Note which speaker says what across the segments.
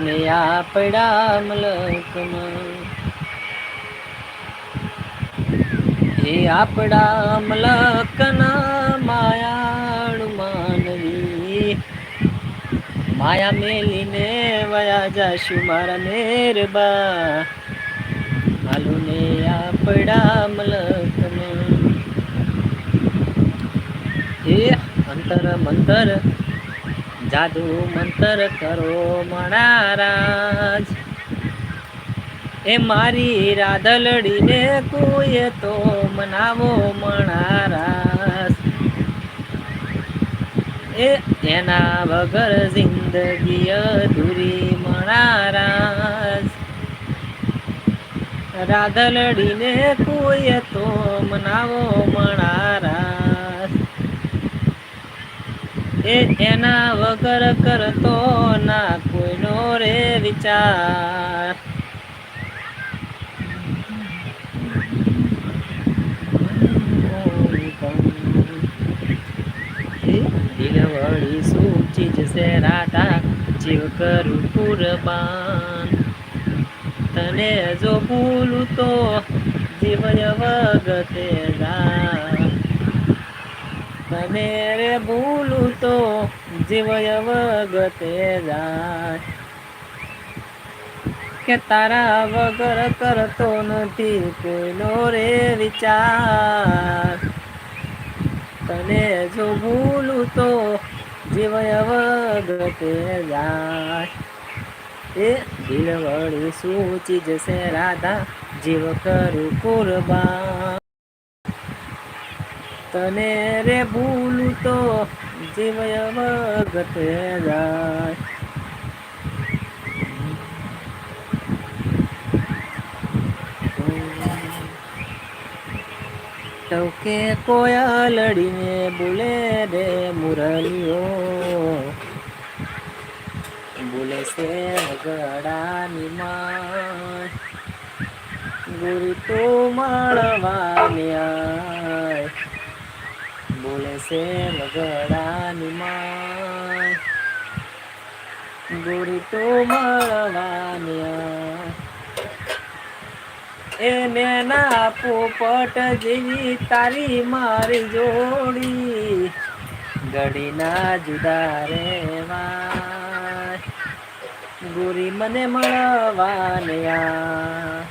Speaker 1: ને આપડા મલકમાં. એ આપડા મલકના માયાળુ માનવી માયા મેલીને વયા જાશું મારા મેરબા. હાલો ને આપડા મલકમાં. એ અંતર મંતર જાદુ મંતર કરો મણારાજ એ મારી રાધલડીને કોઈ તો મનાવો મણારાસ એ એના વગર જિંદગી અધૂરી મણારાજ રાધલડીને કોઈ તો મનાવો મણારાજ એ એના વગર કરતો ના કોઈનો રે વિચાર. દિલવળી શું ચીજ છે જીવ કરું કુરબાન. તને જો ભૂલું તો જીવન વગતે જા. તને રે ભૂલું તો જીવય વગતે જાય. કે તારા વગર કરતો નથી કોઈનો રે વિચાર. તને જો ભૂલું તો જીવય વગતે જાય. એ દિલવળી શું ચીજ છે રાધા? જીવ કરું કુરબાન. તને રે ભૂલું તો જીવય વગતે જાય. ટોકે કોયા લડીને બોલે રે મુરલીઓ. બોલે છે ગળાની માં ગુરુ તો મળવાની આય બોલે છે વગડાની માં ગુરી તો મળવાની એને ના પોપટ જેવી તારી મારી જોડી. ગડીના જુદા રેવા ગુરી મને મળવાને આ.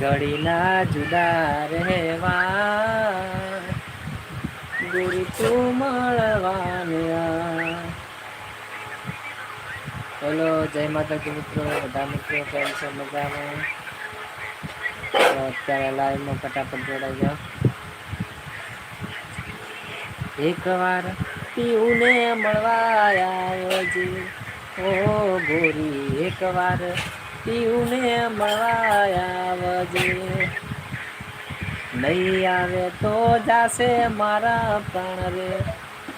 Speaker 1: ગડી ના જુદા રહેવા ગુરી તું મળવાને હેલો, જય માતાજી મિત્રો, બધા મિત્રો કેમ છે? મજામાં? અત્યારે લાઈવમાં ફટાફટ જોડાઈ એક વાર પીઉને મળવા જી ઓ ગોરી એક વાર પીઉને મળવા આવજે નહીં આવે તો જાશે મારા પ્રાણ રે.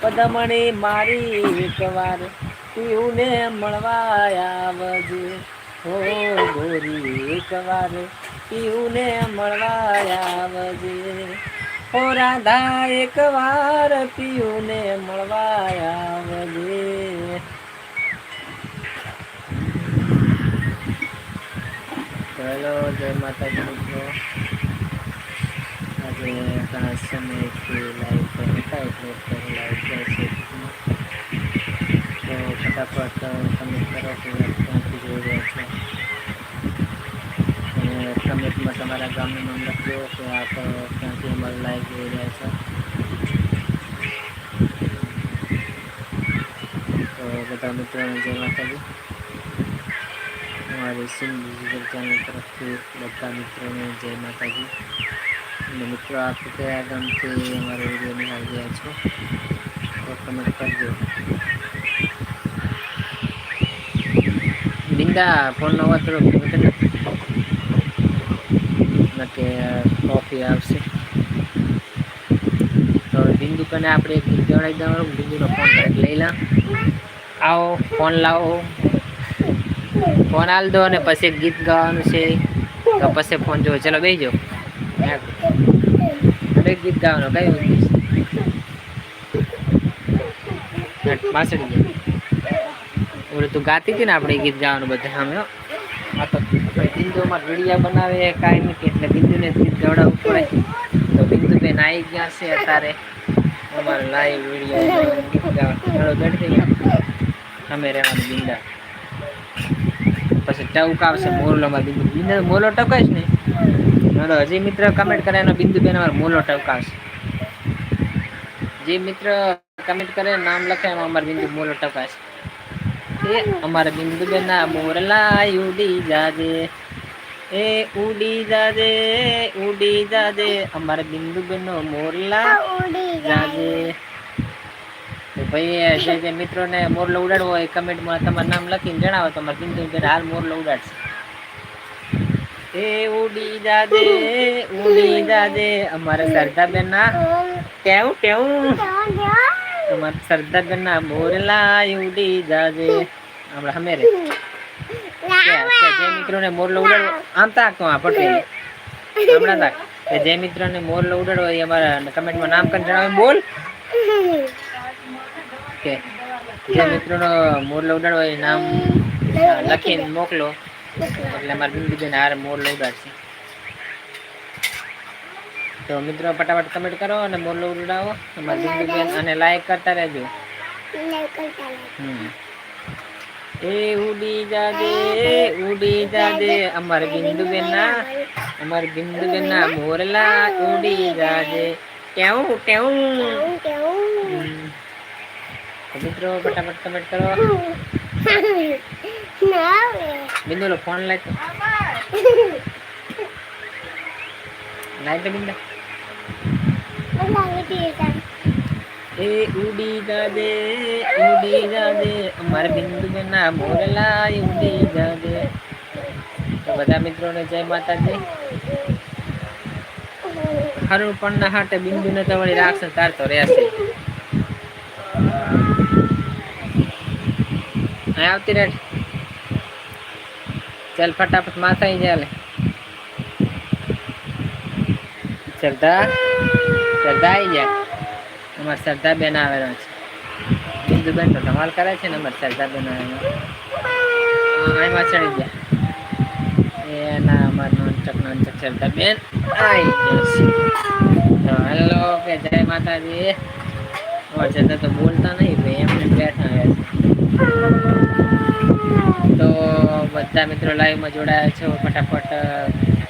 Speaker 1: પદમણી મારી એકવાર પીઉને મળવા આવજે. હો ગોરી એકવાર પીઉને મળવા આવજે. હો રાધા, એકવાર વાર પીયુને મળવા આવજે. ચલો, જય માતાજી મિત્રો. આજે ઘણા સમયથી લાઈવ પર હતા એટલે છે તો ફટાફટ તમે કરો કે ક્યાંથી જોઈ રહ્યા છો. કમેન્ટમાં તમારા ગામનું નામ લખજો કે આપ ક્યાંથી અમારું જોઈ રહ્યા છો. તો બધા મિત્રોને જય માતાજી. ચેનલ તરફથી બધા મિત્રોને જય માતાજી. અને મિત્રો આપ કયા ગામથી અમારો વીડિયો નિહાળી ગયા છો. તો કમેન્ટ કરજો. બિંદા ફોન નવો થોડો કે કોફી આવશે. તો બિંદુ કને આપણે એક જણાવી દેવાનું. બિંદુનો ફોન લઈ લા. આવો, ફોન લાવો. ફોન હાલ દો અને પછી ગીત ગાવાનું છે. તો પછી ફોન જો ચલો બેસી જાઓ. એક ગીત ગાવાનું ગીત પાછળ ઓલું તું ગાતી હતી ને આપણે ગીત ગાવાનું બધા સામે. આ તો બિંદુમાં વિડીયા બનાવે, કાંઈ નથી, એટલે બિંદુને ગીત ગવડાવવું પડે. તો બિંદુબેન આવી ગયા છે અત્યારે. અમારે લાઈવ વીડિયો ગીત ગાવા. અમે રહેવાનું બિંદા પછી ટવક કાવશે મોરલોમાં બિંદુ બિંદુ મોલો ટકાઈશ ને હાલો હજી મિત્ર કમેન્ટ કરે એનો બિંદુબેન અમારો મોલો ટવકાવશે જે મિત્ર કમેન્ટ કરે નામ લખે એમાં અમારો બિંદુ મોલો ટકાશે એ અમારા બિંદુ ના મોરલા ઉડી જાજે એ ઉડી જાજે ઉડી જાજે. અમારા બિંદુ નો મોરલા જાજે. તો ભાઈ જે જે મિત્રોને મોરલો ઉડાડવો હોય કમેન્ટમાં તમારું નામ લખીને જણાવો તમારા બિંદુ બેન હાલ મોરલો ઉડાડશે. એ ઉડી જાજે ઉડી જાજે. અમારા સરદારબેન ના કેવું કેવું? તમારા સરદારબેન ના મોરલા ઉડી જાજે. હમણાં હમે રે. જે મિત્રોને મોરલો ઉડાડવો, આમ તાક તો આ પટેલ. હમણાં તાક જે મિત્રોને મોરલો ઉડાડવો એ અમારા કમેન્ટમાં નામ કરીને જણાવે. બોલ. કે જે મિત્રોનો મોરલો ઉડાડવો એ નામ લખીને મોકલો. એટલે અમારા બિંદુબેન હાર મોરલો ઉડાડશે તો મિત્રો ફટાફટ કમેન્ટ કરો અને મોરલો ઉડાવો. અમારા બિંદુબેન અને લાઈક કરતા રહેજો. એ ઉડી જાજે ઉડી જાજે. અમારે બિંદુબેન ના અમારે બિંદુબેન ના મોરલા ઉડી જાજે. કેવું કેવું હમ. મિત્રો ફટાફટ કમેન્ટ કરો. બિંદુલો ફોન લાય તો બિંદુ. એ ઉડી જાજે ઉડી જાજે. અમારે બિંદુબેન ના મોરલા ઉડી જાજે. તો બધા મિત્રોને જય માતાજી. હરું પણ ના હાટે બિંદુને તો વળી રાખશે તાર તો રહેશે. આવતી રે ચાલ ફટાફટ માથા જાય લે શ્રદ્ધા શ્રદ્ધા આવી જાય અમારે શ્રદ્ધા બેન આવેલા છે. બિંદુબેન તો ધમાલ કરે છે ને અમારે શ્રદ્ધા બેન આવેલા એમાં ચડી ગયા. એના અમાર નોનચક નોનચક શ્રદ્ધા બેન આવી જશે તો હેલો કે જય માતાજી. અમારે તો બોલતા નહીં ભાઈ એમને બેઠા છે. બધા મિત્રો લાઈવમાં જોડાયા છો. ફટાફટ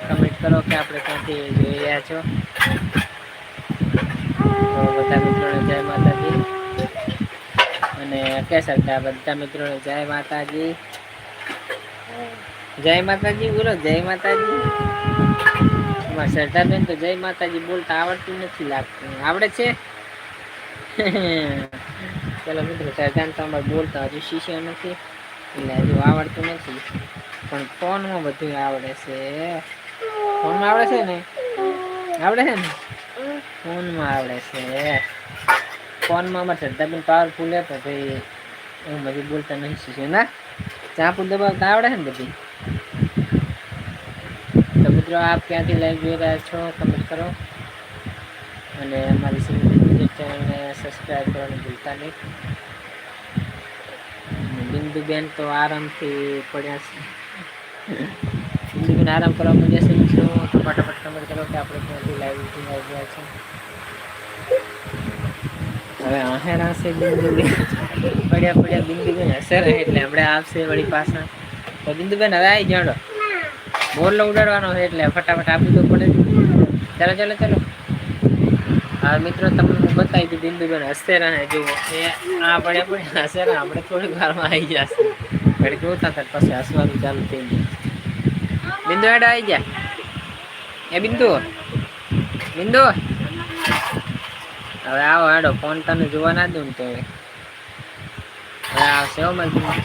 Speaker 1: કમેન્ટ કરો કે આપણે ક્યાંથી જોઈ રહ્યા છો બધા મિત્રોને જય માતાજી. અને કે સરકાર બધા મિત્રોને જય માતાજી. જય માતાજી, બોલો, જય માતાજી. અમારા સરદારબેન તો જય માતાજી બોલતા આવડતું નથી લાગતું. આવડે છે? ચલો મિત્રો સરદાર તો અમારે બોલતા હજુ શીખ્યો નથી. એટલે હજુ આવડતું નથી. પણ ફોનમાં બધું આવડે છે. ફોનમાં આવડે છે ને? આવડે છે ને? ફોનમાં આવડે છે. ફોનમાં અમારે શ્રદ્ધાબેન પાવરફુલ હે તો ભાઈ, હું બધું બોલતા નહીં શીખ્યું ના? ચાપુ દબાવતા આવડે છે ને બધી? તો મિત્રો, આપ ક્યાંથી લાઈવ જોઈ રહ્યા છો કમેન્ટ કરો. અને અમારી સિંગલ ચેનલને સબસ્ક્રાઈબ કરવાનું ભૂલતા નહીં. બિંદુબેન તો આરામથી પડ્યા છે. બિંદુબેન આરામ કરવા મળ્યા છે મિત્રો. તો ફટાફટ કમેન્ટ કરો કે આપણે ક્યાંથી લાઈવ જોઈ રહ્યા છે. હવે આહેર છે બિંદુબેન. પડ્યા પડ્યા બિંદુબેન રહે એટલે હમણાં આવશે વળી પાછા. તો બિંદુબેન, હવે આવી જાણો. બોરલો ઉડાડવાનો છે એટલે ફટાફટ આપી દો પડે. ચાલો ચાલો ચાલો. હા, મિત્રો, તમને હું બતાવી દઉં બિંદુબેન હસતે રહે જુઓ. એ આ પડ્યા પડ્યા ને આપણે થોડીક વારમાં આવી જશે. ઘડીક જોતા હતા પછી હસવાનું ચાલુ થઈ ગયું. બિંદુ હેડ આવી જા. એ બિંદુ. બિંદુ. હવે આવો હેડો, ફોન તને જોવા ના દઉં તો હવે. આવશે હો મારી બિંદુ.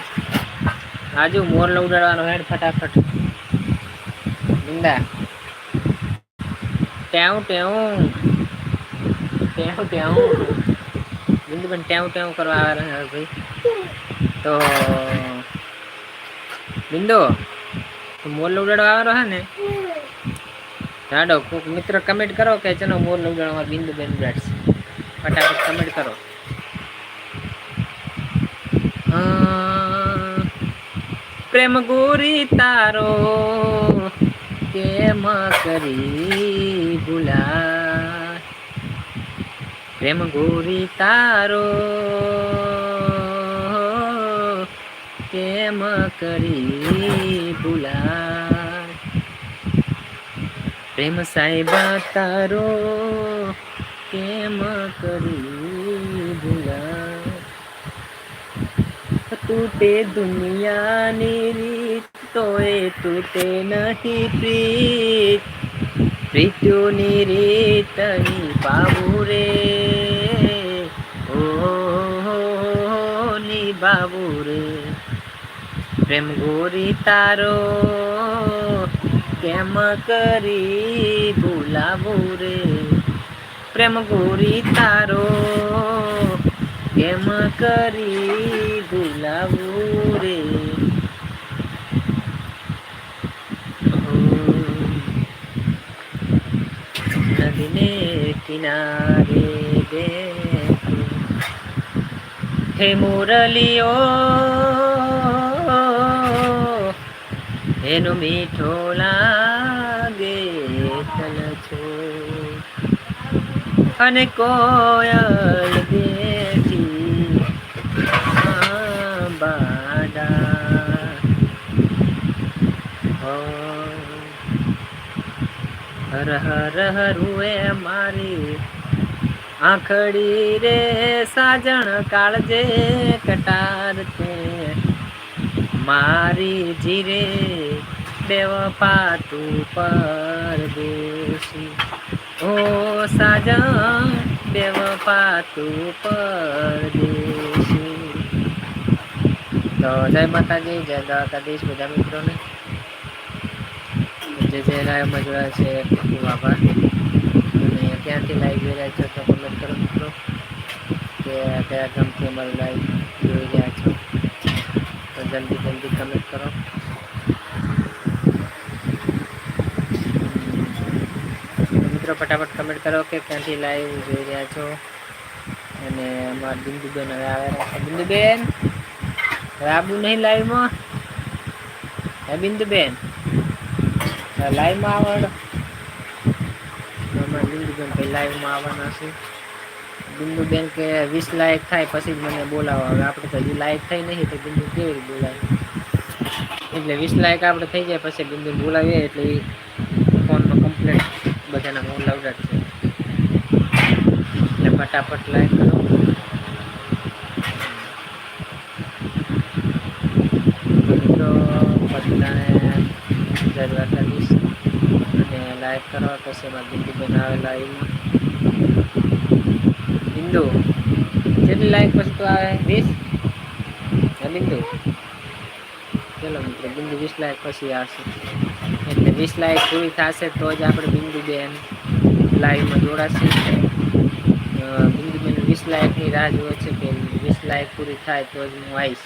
Speaker 1: આજુ મોરલો ઉડાડવાનો હેડ ફટાફટ. બિંદા. ટેવું ટેવું ટેવું ટેવું બિંદુબેન ટેવું ટેવું કરવા આવે ભાઈ. તો, બિંદુ. મોરલો ઉડાડવા આવેલો હે ને? જાડો કોઈક મિત્ર કમેન્ટ કરો કે ચલો મોરલો ઉડાડવા બિંદુબેન ઉડાડશે ફટાફટ કમેન્ટ કરો. પ્રેમ ગોરી તારો, કેમ કરી ભૂલા પ્રેમ ગોરી તારો, કેમ કરી ભૂલા પ્રેમ સાહેબા, તારો કેમ કરી ભૂલા તૂટે દુનિયાની રીત, તોય તૂટે નહીં પ્રીત. પ્રીત્યુની રીત પાવું રે. ઓ બાબુ રે. પ્રેમ ગોરી તારો કેમ કરી ભૂલાવું રે? પ્રેમ ગોરી તારો, કેમ કરી ભૂલાવું રે? નદીને કિનારે બેઠું. હે મુરલીઓ એનો મીઠો લાગે તલ છો. અને કોયલ બેઠી બાડા. હર હર હરુએ મારી આખડી રે સાજણ કાળજે કટાર તે મારી જીરે બેવફા તું પરદેશી. ઓ સાજણ બેવફા તું પરદેશી. તો જય માતાજી, જય દ્વારકાધીશ બધા મિત્રોને. જે જે લાઈવમાં જોયા છે ખૂબ આભાર અને ક્યાંથી લાઈવ જોઈ રહ્યા છો તો કમેન્ટ કરો મિત્રો. કે કયા ગમતી અમારી લાઈવ જોઈ રહ્યા છો. જલ્દી જલ્દી કમેન્ટ કરો. મિત્રો, ફટાફટ કમેન્ટ કરો કે ક્યાંથી લાઈવ જોઈ રહ્યા છો. અને અમારા બિંદુબેન હવે આવે છે. બિંદુબેન, હવે આબુ નહીં લાઈવમાં હે બિંદુબેન? લાઈવમાં આવડ. અમારા બિંદુબેન ભાઈ લાઈવમાં આવવાના છે. બિંદુબેન કે વીસ લાયક થાય પછી જ મને બોલાવો. હવે આપણે તો હજી લાયક થઈ નહીં, તો બિંદુ કેવી રીતે બોલાવે એટલે વીસ લાયક આપણે થઈ જાય, પછી બિંદુ બોલાવીએ, એટલે એ ફોનમાં કમ્પ્લેટ બધાના બોલાવડા જ છે. એટલે ફટાફટ લાયક કરો. જરૂરત દ્વારકાધીશ. અને લાઈક કરવા પછી એમાં બિંદુ બનાવે લાઈવમાં બિંદુ કેટલી લાઈન પછી તો આવે, વીસ. બિંદુ ચલો મિત્રો, બિંદુ વીસ લાખ પછી આવશે. એટલે વીસ લાખ પૂરી થશે તો જ આપણે બિંદુ બેન લાઈવમાં જોડાશે. બિંદુ બેન વીસ લાયકની રાહ જુએ છે કે વીસ લાયક પૂરી થાય તો જ હું આવીશ.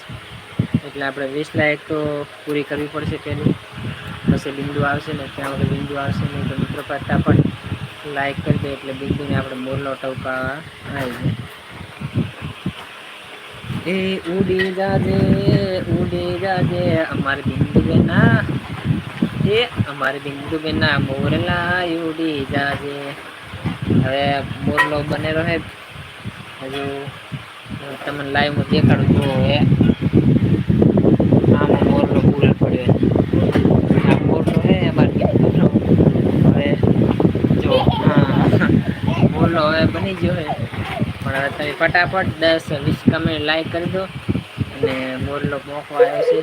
Speaker 1: એટલે આપણે વીસ લાયક તો પૂરી કરવી પડશે પહેલું. પછી બિંદુ આવશે ને ત્યાં વગર બિંદુ આવશે નહીં તો મિત્રો ફટાફટ લાઈક કરી દે એટલે બિંદુને આપણે મોરલો ટવકાવા આવી જાય. એ ઉડી જાજે ઉડી જાજે, અમારે બિંદુ બેના. એ અમારે બિંદુ બેના મોરલા ઉડી જાજે. હવે મોરલો બને રહે હજુ તમને લાઈવમાં દેખાડું જો એ આમાં મોરલો પૂરો પડ્યો આ મોરલો હે અમારે બિંદુનો હવે જો હા મોરલો હવે બની ગયો હોય પણ હવે તમે ફટાફટ દસ વીસ કમેન્ટ લાઈક કરી દો અને મોરલો મોકવા આવ્યો છે.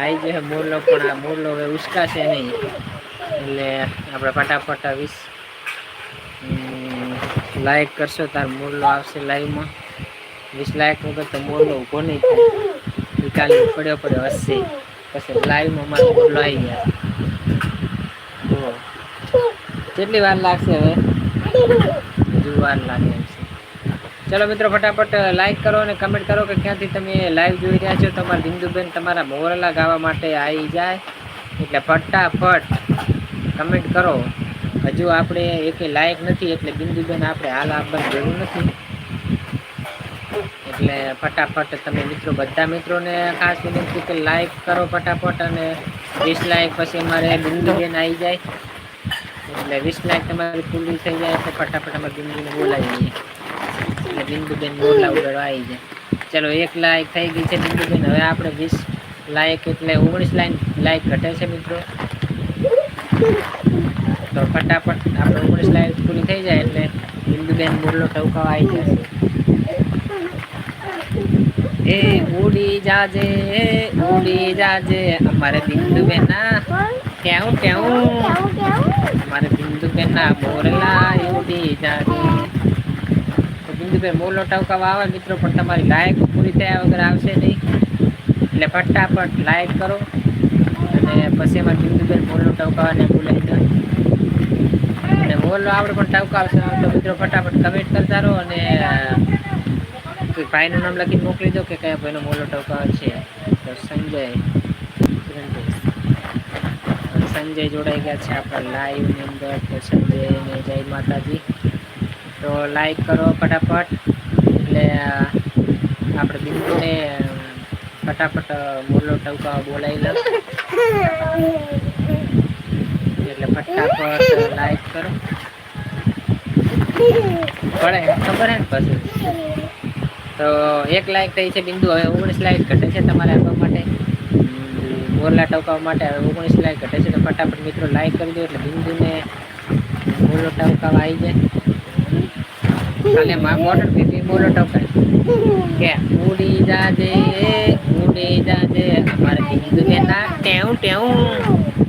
Speaker 1: આવી ગયો છે મોરલો પણ આ મોરલો હવે ઉસકાશે નહીં. એટલે આપણે ફટાફટ વીસ લાઈક કરશો તાર મોરલો આવશે લાઈવમાં વીસ લાઈક વગર તો મોરલો ઊભો નહીં થાય. ઈ પડ્યો પડ્યો હશે. પછી લાઈવમાં મારો મોરલો આવી ગયા. કેટલી વાર લાગશે હવે? હજુ લાગે છે. ચલો મિત્રો, ફટાફટ લાઈક કરો અને કમેન્ટ કરો કે ક્યાંથી તમે લાઈવ જોઈ રહ્યા છો. તમારા બિંદુબેન તમારા મોરલા ગાવા માટે આવી જાય. એટલે ફટાફટ કમેન્ટ કરો. હજુ આપણે એક લાયક નથી, એટલે બિંદુબેન આપણે હાલ આપવાની જરૂર નથી. એટલે ફટાફટ તમે મિત્રો, બધા મિત્રોને ખાસ વિનંતી કે લાઈક કરો ફટાફટ અને ડિસલાઈક લાઈક પછી અમારે બિંદુબેન આવી જાય. એટલે વીસ લાખ તમારી પૂરી થઈ જાય એટલે ફટાફટ અમારે બિંદુને બોલાવી દઈએ. એટલે બિંદુબેન બોલા ઉડાડવા આવી જાય. ચલો, એક લાયક થઈ ગઈ છે બિંદુબેન હવે આપણે વીસ લાયક એટલે ઓગણીસ લાઈન લાયક ઘટે છે મિત્રો. તો ફટાફટ આપણે ઓગણીસ લાઈક પૂરી થઈ જાય એટલે બિંદુબેન બોલો ટવકાવા આવી જશે. એ ઉડી જાજે ઉડી જાજે. અમારે બિંદુબેન ના કેવું કેવું મારે બિંદુબેન ના મોરલા ઉડી જાજે બિંદુભાઈ મોરલો ટવકાવા આવે મિત્રો, પણ તમારી લાયક પૂરી થયા વગર આવશે નહીં. એટલે ફટાફટ લાયક કરો. અને પછી એમાં બિંદુબેન મોલો ટવકાવાને બોલાવી દો. અને મોલો આપણે પણ ટવકાવશે. તો મિત્રો ફટાફટ કમેન્ટ કરતા રહો અને ભાઈનું નામ લખીને મોકલી દો કે કયા ભાઈનો મોલો ટવકાવ છે. તો સંજય. સંજય જોડાઈ ગયા છે આપણા લાઈવની અંદર તો સંજયને જય માતાજી. તો લાઈક કરો ફટાફટ. એટલે આપણે બિંદુને ફટાફટ મોરલો ટવકા બોલાવી લો. એટલે ફટાફટ લાઈક કરો. પડે ખબર હે ને પછી. તો એક લાઈક થઈ છે બિંદુ, હવે ઓગણીસ લાઈક ઘટે છે તમારે આપવા માટે. મોરલા ટવકાવવા માટે હવે ઓગણીસ લાઈક ઘટે છે તો ફટાફટ મિત્રો લાઈક કરી દો એટલે બિંદુને મોરલો ટવકાવવા આવી જાય કાલે માં મોટર પીપી મોરલો ટવકાય કે ઉડી જાજે ઉડી જાજે અમારે બિંદુ બેના ટેવ ટેવ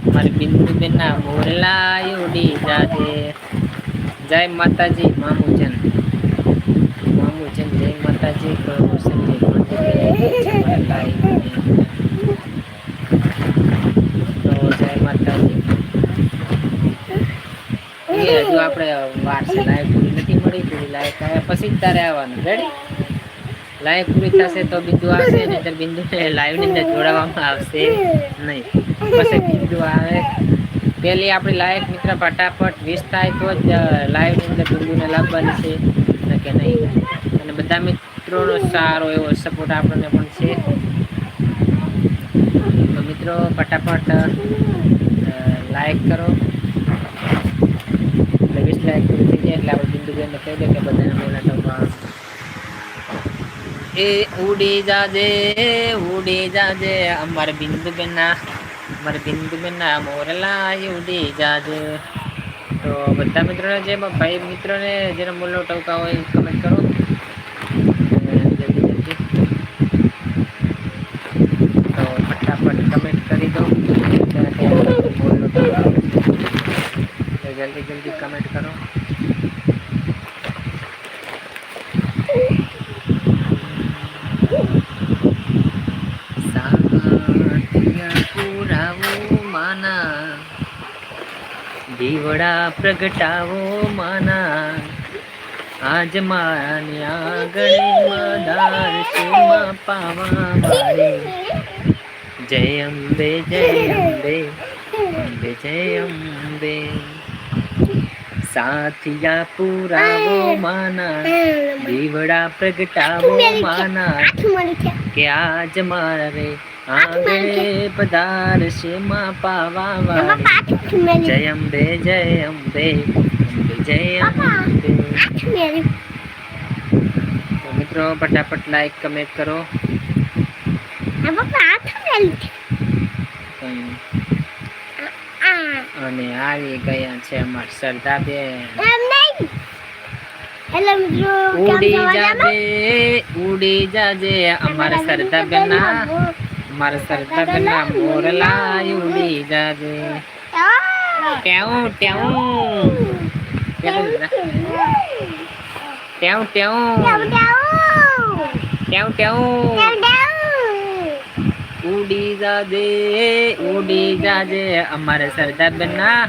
Speaker 1: અમારે બિંદુ બેના મોરલા ઉડી જાજે જય માતાજી મામુજન મામુજન જય માતાજી કરો સંજય તો જય માતાજી એ હજુ આપણે વાર છે લાઈવ પૂરી નથી મળી, પૂરી લાઈક આવે પછી જ તારે આવવાનું. રેડી લાઈવ પૂરી થશે તો બિંદુ આવશે નહીં બિંદુ લાઈવની અંદર જોડાવવામાં આવશે નહીં. પછી બિંદુ આવે. પહેલી આપણી લાયક મિત્ર ફટાફટ વીસ થાય તો જ લાઈવની અંદર બિંદુને લાવવાની છે ને કે નહીં. અને બધા મિત્રોનો સારો એવો સપોર્ટ આપણને પણ છે. મિત્રો, ફટાફટ લાઈક કરો. લાઈક પૂરી થઈ જાય એટલે આપણે બિંદુબેનને કહી દે કે બધાને બોલા ટોપા એ ઉડી જાજે ઉડી જાજે, અમાર બિંદુબેનના અમારે બિંદુબેનના મોરલા ઉડી જાજે. તો બધા મિત્રોને જે ભાઈ મિત્રોને જેને મૂલ્યો ટવકા હોય કમેન્ટ કરો. તો ફટાફટ કમેન્ટ કરી દો ત્યારે કયા મોરલો ટવકા તો જલ્દી જલ્દી કમેન્ટ કરો સાતિયા પુરાવો માના દીવડા પ્રગટાવો માના આજ માની આગળ મદાર સુમા પાવા મારે જય અંબે જય અંબે અંબે જય અંબે સાથિયા પુરાવો માના દીવડા પ્રગટાવો માના કે આજ મારે આંગણે પધારશે માં પાવા વાળી જય અંબે જય અંબે અંબે જય અંબે તો મિત્રો ફટાફટ લાઈક કમેન્ટ કરો હમ. અને આવી ગયા છે અમાર સરદાર બેન
Speaker 2: હેલો મિત્રો કેમ
Speaker 1: ઉડી
Speaker 2: છો મજામાં?
Speaker 1: જાજે ઉડી જાજે અમારા સરદાર બેન ના અમારા સરદાર બેન ના મોરલા ઉડી જાજે
Speaker 2: આ.
Speaker 1: ટેવું ટેવું ટેવું ટેવું
Speaker 2: ડાઉ, ડાઉ.
Speaker 1: ટેવું ટેવું
Speaker 2: ડાઉ, ડાઉ.
Speaker 1: ઉડી જાજે ઉડી જાજે. અમારે સરદાર બેન ના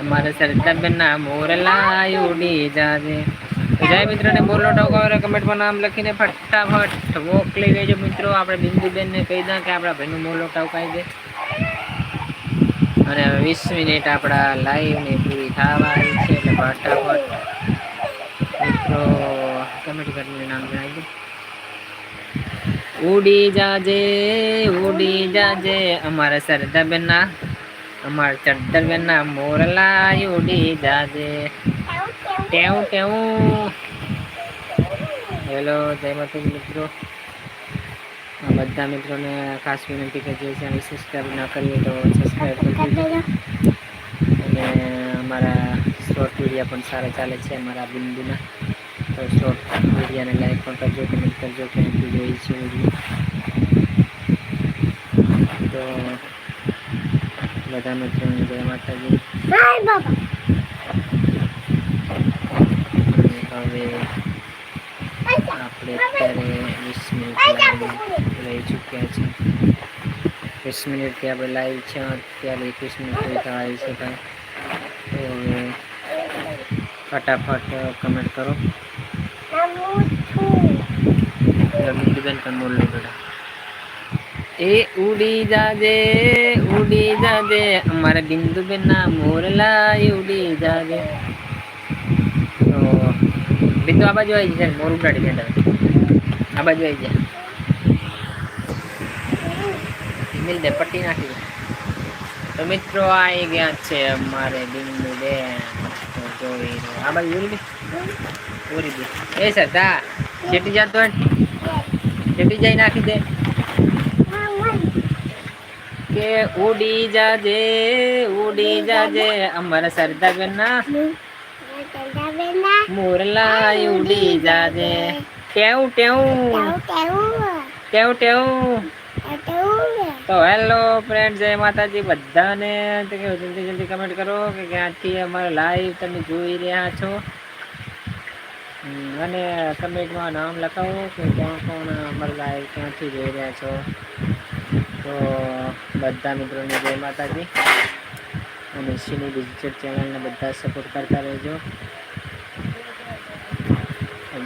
Speaker 1: અમારે સરદાર બેન ના મોરલા ઉડી જાજે. જય મિત્રોને બોલો ટોકો કમેન્ટમાં નામ લખીને ફટાફટ મોકલી દેજો મિત્રો. આપણે બિંદુબેનને કહી દા કે આપણા ભાઈનું મોલો ટોકાઈ દે. અને વીસ મિનિટ આપણા લાઈવની પૂરી થવા આવી છે, એટલે ફટાફટ મિત્રો કમેન્ટ કરીને નામ જણાવી દો ઉડી જાજે ઉડી જાજે. અમારા સરદારબેનના અમારા સરદારબેનના મોરલા ઉડી જાજે. ટેવ ટેવ હેલો, જય માતાજી મિત્રો. બધા મિત્રોને ખાસ વિનંતી કે જે ચેનલ સબસ્ક્રાઈબ ના કરીએ તો સબસ્ક્રાઈબ કરી દેજો. અને અમારા શોર્ટ વિડીયા પણ સારા ચાલે છે, અમારા બિંદુના. તો શોર્ટ વિડીયોને લાઈક પણ કરજો કમેન્ટ કરજો ક્યાંથી જોઈ છે વીડિયો તો બધા મિત્રોને જય માતાજી. હવે આપણે અત્યારે વીસ મિનિટ લઈ ચૂક્યા છે વીસ મિનિટથી આપણે લાઈવ છે અત્યારે એકવીસ મિનિટ પૂરી થવા આવી છે ભાઈ. તો હવે ફટાફટ કમેન્ટ કરો. રમીબેન પણ બોલો બેટા એ ઉડી જાજે ઉડી જાજે, અમારા બિંદુબેન ના મોરલા ઉડી જાજે. તો બિંદુ આ બાજુ આવી જાય, મોર ઉડાડી બેઠા આ બાજુ આવી જાય. મિલ દે, પટ્ટી નાખી તો મિત્રો આવી ગયા છે અમારે બિંદુ બેન જોઈ આ બાજુ ઉરી એ સરદા ચેટી જાતો હોય ને, નાખી દે. કે ઉડી જાજે ઉડી જાજે અમર સરદાર બેન ના મોરલા ઉડી જાજે. ટેવ ટેવ ટેવ ટેવ તો હેલો ફ્રેન્ડ જય માતાજી બધાને. જલ્દી જલ્દી કમેન્ટ કરો કે ક્યાંથી અમારે લાઈવ તમે જોઈ રહ્યા છો. અને કમેન્ટમાં નામ લખાવો કે કોણ કોણ અમારે ક્યાંથી જોઈ રહ્યા છો? તો બધા મિત્રોને જય માતાજી. અને સિની ડિજિટલ ચેનલને બધા સપોર્ટ કરતા રહેજો.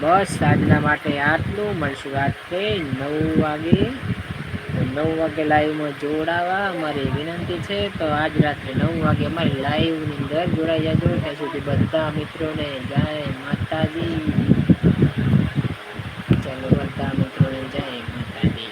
Speaker 1: બસ આજના માટે આટલું. મળશું રાત્રે નવ વાગે. નવ વાગે લાઈવમાં જોડાવા અમારી વિનંતી છે. તો આજ રાત્રે નવ વાગે અમારી લાઈવની અંદર જોડાઈ જજો. ત્યાં સુધી બધા મિત્રોને જય માતાજી. ચાલો બધા મિત્રોને જય માતાજી.